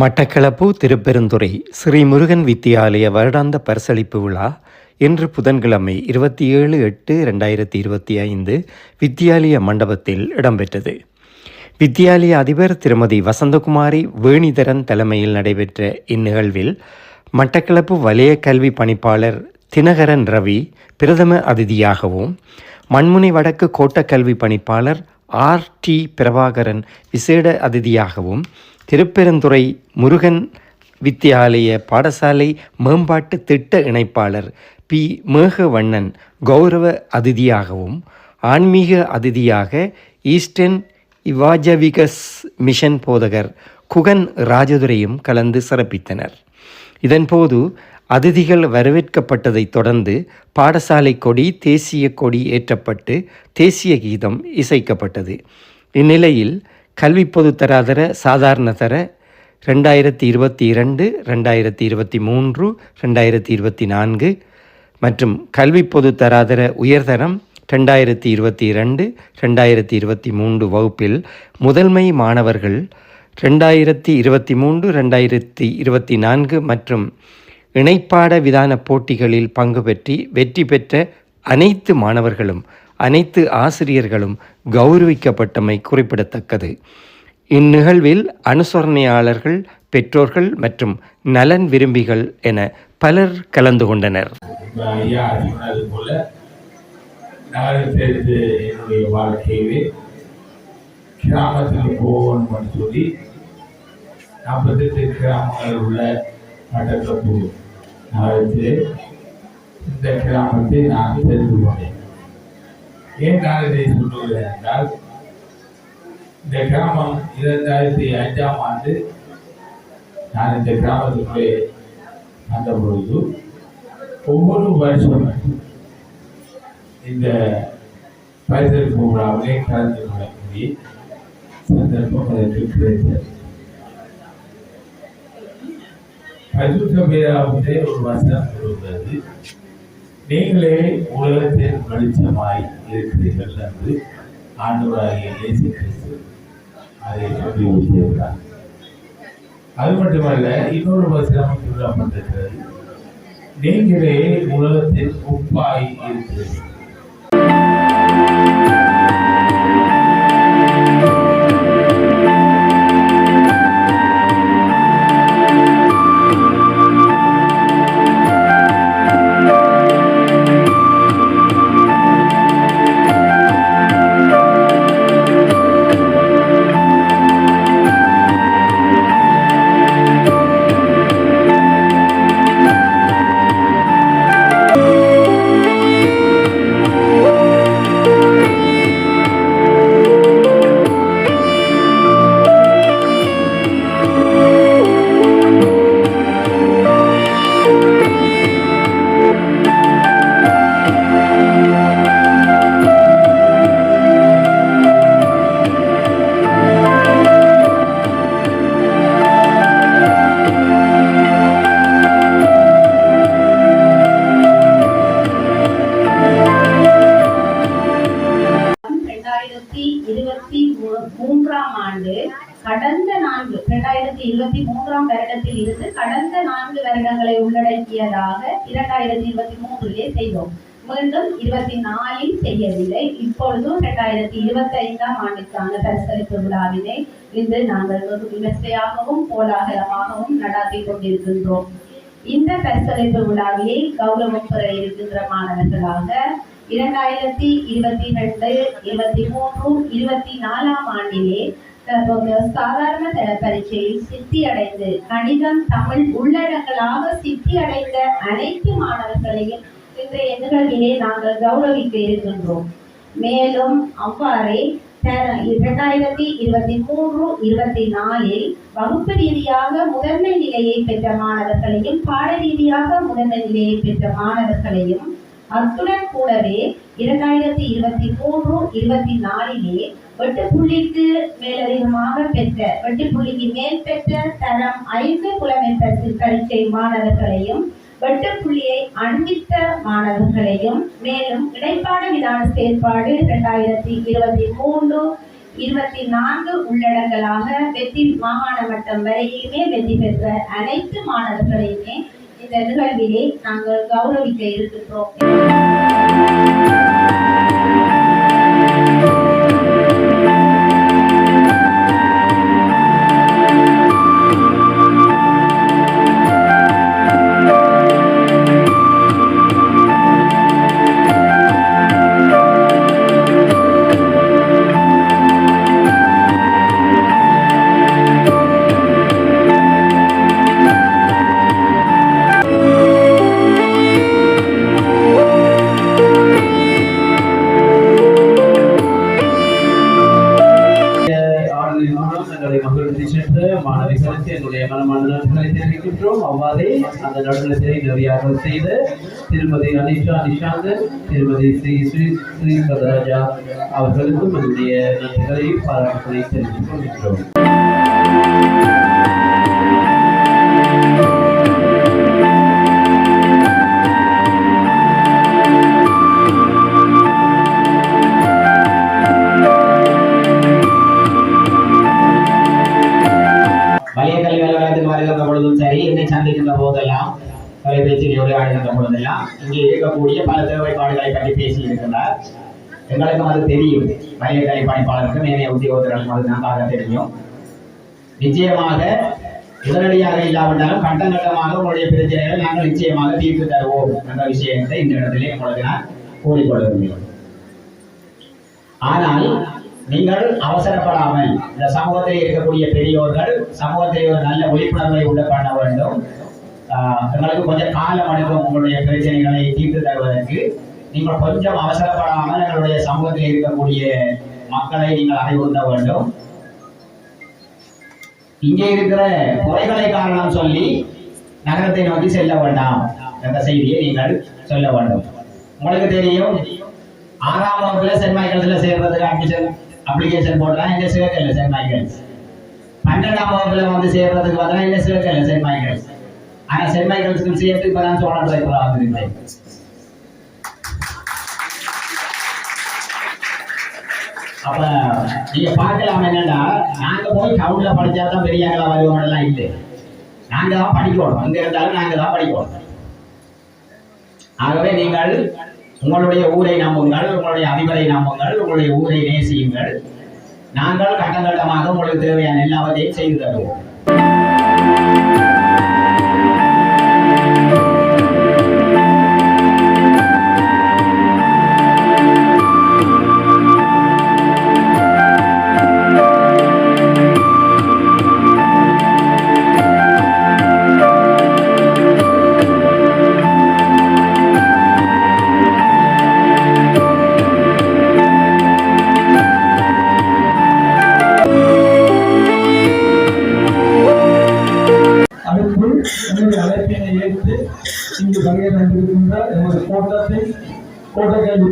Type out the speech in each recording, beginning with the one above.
மட்டக்களப்பு திருப்பெருந்துறை ஸ்ரீ முருகன் வித்தியாலய வருடாந்த பரிசளிப்பு விழா இன்று புதன்கிழமை இருபத்தி ஏழு எட்டு ரெண்டாயிரத்தி இருபத்தி ஐந்து வித்தியாலய மண்டபத்தில் இடம்பெற்றது. வித்தியாலய அதிபர் திருமதி வசந்தகுமாரி வேணிதரன் தலைமையில் நடைபெற்ற இந்நிகழ்வில் மட்டக்களப்பு வலய கல்வி பணிப்பாளர் தினகரன் ரவி பிரதம அதிதியாகவும் மண்முனை வடக்கு கோட்ட கல்வி பணிப்பாளர் ஆர். டி. பிரபாகரன் விசேட அதிதியாகவும் திருப்பெருந்துறை முருகன் வித்தியாலய பாடசாலை மேம்பாட்டு திட்ட இணைப்பாளர் பி. மேகவண்ணன் கௌரவ அதிதியாகவும் ஆன்மீக அதிதியாக ஈஸ்டர்ன் இவாஜவிகஸ் மிஷன் போதகர் குகன் ராஜதுரையும் கலந்து சிறப்பித்தனர். இதன்போது அதிதிகள் வரவேற்கப்பட்டதைத் தொடர்ந்து பாடசாலை கொடி தேசிய கொடி ஏற்றப்பட்டு தேசிய கீதம் இசைக்கப்பட்டது. இந்நிலையில் கல்வி பொதுத்தராதர சாதாரண தர ரெண்டாயிரத்தி இருபத்தி இரண்டு ரெண்டாயிரத்தி இருபத்தி மூன்று ரெண்டாயிரத்தி இருபத்தி நான்கு மற்றும் கல்வி பொதுத்தராதர உயர்தரம் ரெண்டாயிரத்தி இருபத்தி இரண்டு ரெண்டாயிரத்தி இருபத்தி மூன்று வகுப்பில் முதன்மை மாணவர்கள் ரெண்டாயிரத்தி இருபத்தி மூன்று ரெண்டாயிரத்தி இருபத்தி நான்கு மற்றும் இணைப்பாட விதான போட்டிகளில் பங்கு பெற்றி வெற்றி பெற்ற அனைத்து மாணவர்களும் அனைத்து ஆசிரியர்களும் கௌரவிக்கப்பட்டமை குறிப்பிடத்தக்கது. இந்நிகழ்வில் அனுசரணையாளர்கள் பெற்றோர்கள் மற்றும் நலன் விரும்பிகள் என பலர் கலந்து கொண்டனர். என்னுடைய வாழ்க்கையிலே சொல்லி நாற்பத்தெட்டு கிராமங்கள் உள்ள மட்டக்களப்பு நகரத்திலே இந்த கிராமத்தை நான் தெரிந்து கொண்டேன் ஏன் நான் இதை சொல்லுகிறேன் என்றால் இந்த கிராமம் இரண்டாயிரத்தி அஞ்சாம் ஆண்டு நான் இந்த கிராமத்துக்குள்ளே வந்த பொழுது ஒவ்வொரு வருஷம் இந்த பரிசல் விழாவிலே கலந்து கொள்ளக்கூடிய சந்தர்ப்பம் அதற்கு கிடைத்தது. பரிசுத்த பேராவிலே ஒரு வசனம் இருந்தது நீங்களே உலகத்தின் வெளிச்சமாய் இருக்கிறீர்கள் என்று ஆண்டவராகிய இயேசு கிறிஸ்து அதை சொல்லி வைத்திருக்கிறார் அது மட்டுமல்ல இன்னொரு வசனம் சொல்லப்பட்டிருக்கிறது. நீங்களே உலகத்தில் உப்பாய் இருக்கிறீர்கள். இருபத்தி மூன்றாம் ஆண்டு கடந்த நான்கு ரெண்டாயிரத்தி இருபத்தி மூன்றாம் வருடத்தில் இருந்து கடந்த நான்கு வருடங்களை உள்ளடக்கியதாக இரண்டாயிரத்தி இருபத்தி மூன்றிலே செய்தோம். மீண்டும் இருபத்தி நாலில் செய்யவில்லை. இப்பொழுதும் இரண்டாயிரத்தி இருபத்தி ஐந்தாம் ஆண்டுக்கான பரிசளிப்பு விழாவினை இன்று நாங்கள் வெகு விமர்சையாகவும் கோலாகலமாகவும் நடாத்தி கொண்டிருக்கின்றோம். இந்த பரிசளிப்பு விழாவிலே கௌரவம் பெற இருக்கின்ற மாணவர்களாக இரண்டாயிரத்தி இருபத்தி ரெண்டு இருபத்தி மூன்று இருபத்தி நாலாம் ஆண்டிலே தற்போது சாதாரண பரீட்சையில் சித்தி அடைந்து கணிதம் தமிழ் உள்ளடங்களாக சித்தி அடைந்த அனைத்து மாணவர்களையும் இன்றைய நிகழ்விலே நாங்கள் கௌரவிக்க இருக்கின்றோம். மேலும் அவ்வாறே இரண்டாயிரத்தி இருபத்தி மூன்று இருபத்தி நாலில் வகுப்பு ரீதியாக முதன்மை நிலையை பெற்ற மாணவர்களையும் பாட ரீதியாக முதன்மை நிலையை பெற்ற மாணவர்களையும் அத்துடன் கூடவே இரண்டாயிரத்தி இருபத்தி மூன்று இருபத்தி நாலிலே வெட்டு புள்ளிக்கு மேலதிகமாக பெற்ற வெட்டு புள்ளிக்கு மேல் பெற்ற தரம் ஐந்து புலமை கழிச்சை பரீட்சை மாணவர்களையும் வெட்டுப்புள்ளியை அணிவித்த மாணவர்களையும் மேலும் இடைப்பாட விதான செயற்பாடு இரண்டாயிரத்தி இருபத்தி மூன்று இருபத்தி நான்கு உள்ளடங்களாக வெற்றி மாகாண மட்டம் வரையுமே வெற்றி பெற்ற அனைத்து மாணவர்களையுமே இந்த நிகழ்விலே நாங்கள் கௌரவிக்க இருக்கின்றோம். எங்களுடைய தெரிவிக்கின்றோம் அவ்வாறே அந்த நடுநிலத்தை நிறையாக செய்த திருமதி அனிஷா நிஷாந்த் திருமதி ஸ்ரீ ஸ்ரீ ஸ்ரீ பதராஜா அவர்களுக்கும் என்னுடைய நன்றிகளை பாராட்டுகளை தெரிவித்துக் கொள்கின்றோம் இங்கே இருக்கக்கூடிய பல தேவைப்பாடுகளை பற்றி பேசி இருக்கின்றார் எங்களுக்கும் அது தெரியும். வலிய கல்வி ஏனைய உத்தியோகத்தர்களுக்கும் அது நன்றாக தெரியும். நிச்சயமாக உடனடியாக இல்லாவிட்டாலும் கட்டம் கட்டமாக உங்களுடைய பிரச்சனைகளை நாங்கள் நிச்சயமாக தீர்த்து தருவோம் என்ற விஷயத்தை இந்த இடத்திலே உங்களுக்கு நான் கூறிக்கொள்ள முடியும் ஆனால் நீங்கள் அவசரப்படாமல் இந்த சமூகத்தில் இருக்கக்கூடிய பெரியோர்கள் சமூகத்தில் ஒரு நல்ல விழிப்புணர்வை உண்டு பண்ண வேண்டும். எங்களுக்கு கொஞ்சம் காலம் எடுக்கும் உங்களுடைய பிரச்சனைகளை தீர்த்து தருவதற்கு நீங்கள் கொஞ்சம் அவசரப்படாமல் எங்களுடைய சமூகத்தில் இருக்கக்கூடிய மக்களை நீங்கள் அறிவுறுத்த வேண்டும். இங்கே இருக்கிற குறைகளை காரணம் சொல்லி நகரத்தை நோக்கி செல்ல வேண்டாம். என்ற செய்தியை நீங்கள் சொல்ல வேண்டும். உங்களுக்கு தெரியும் ஆறாம் வகுப்புல சென்ட் மைக்கேல்ஸ்ல சேர்றதுக்கு அட்மிஷன் அப்ளிகேஷன் போடுறேன் எங்க சேர்க்கல சென்ட் மைக்கேல்ஸ். பன்னெண்டாம் வகுப்புல வந்து சேர்றதுக்கு பார்த்தா எங்க சேர்க்கல சென்ட் மைக்கேல்ஸ். ஆனா சென்ட் மைக்கேல்ஸ்க்கு சேர்த்து இப்ப தான் சோழ டிரைவரா வந்திருந்தேன் அப்ப நீங்க பார்க்கலாம் என்னன்னா நாங்க போய் டவுன்ல படிச்சா தான் பெரியாங்களா வருவோம் இல்லை நாங்க தான் படிக்கணும் அங்க இருந்தாலும் நாங்க தான் படிக்கணும் ஆகவே நீங்கள் உங்களுடைய ஊரை நம்புங்கள் உங்களுடைய அதிபரை நம்புங்கள் உங்களுடைய ஊரை நேசியுங்கள் நாங்கள் கட்டங்கட்டமாக உங்களுக்கு தேவையான எல்லாவற்றையும் செய்து தருவோம்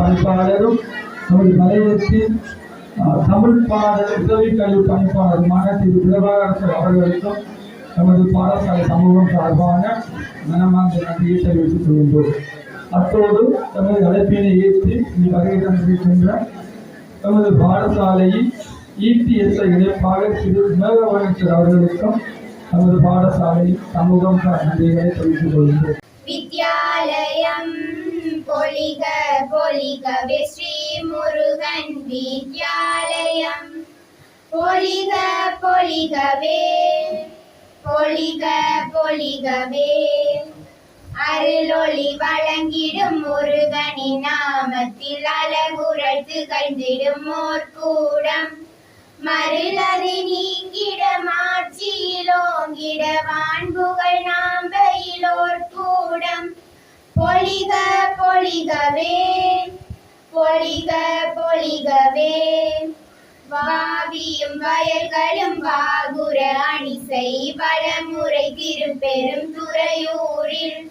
பணிப்பாளரும் நமது வலயத்தின் தமிழ் பாடல் உதவி கல்வி பணிப்பாளருமான திரு பிரபாகர் அவர்களுக்கும் நமது பாடசாலை சமூகம் சார்பாக மனமார்ந்த நன்றியை தெரிவித்துக் கொள்கின்றோம். அத்தோடு தமது அழைப்பினை ஏற்றி இனி வருகை தந்திருக்கின்ற எமது பாடசாலையின் ஈட்டிஎஸ்ஐ இணைப்பாக திரு மேகவனேஸ்வர் அவர்களுக்கும் நமது பாடசாலை சமூகம் நன்றிகளை தெரிவித்துக் கொள்கின்றோம். வித்யாலயம் பொலிக பொலிகவே ஸ்ரீ முருகன் வித்யாலயம். பொலிக பொலிகவே பொலிக பொலிகவே. அருளொளி வழங்கிடும் முருகனின் நாமத்தில் அழகுரல் திகழ்ந்திடும் ஓர் கூடம் மருளது நீங்கிட பொழிக பொழிகவே. பொழிக பொழிகவே. வாவியும் வயல்களும் வாகுர அணிசை பலமுறை திருப்பெரும் துறையூரில்.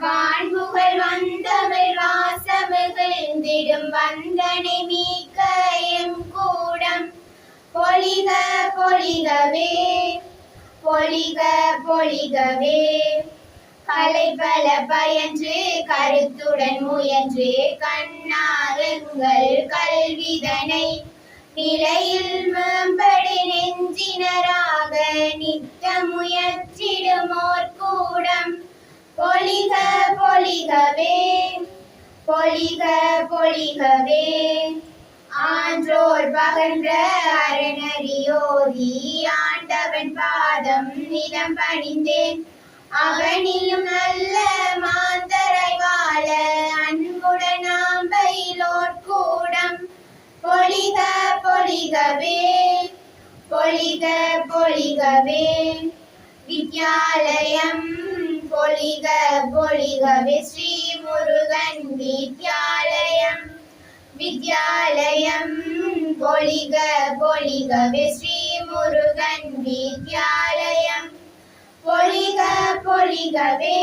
வான்புகள் வந்தமிழ் வாசமிழ்ந்திடும் வந்தனை மீக்க எம் கூடம். பொழிக பொழிகவே. பொழிக பொழிகவே. கலை பல பயன்று கருத்துடன் முயன்று கண்ணாருங்கள் கல்விதனை. நிலையில் மேம்படி நெஞ்சினராக நித்த முயற்சிடுமோர் கூடம். பொலிக பொலிகவே பொலிக பொலிகவே. ஆன்றோர் பகன்ற அரணறியோதி ஆண்டவன் பாதம் நிலம் பணிந்தேன். அவனிலும் நல்ல மாந்தரை வாழ அன்புடன் ஆம்பையிலோர் கூடம். பொழிக பொழிகவே பொழிக பொழிகவே. வித்யாலயம் பொழிக பொழிகவே. ஸ்ரீ முருகன் வித்யாலயம் வித்யாலயம் பொழிக பொழிகவே. ஸ்ரீ முருகன் வித்யாலயம் பொழிக பொழிகவே.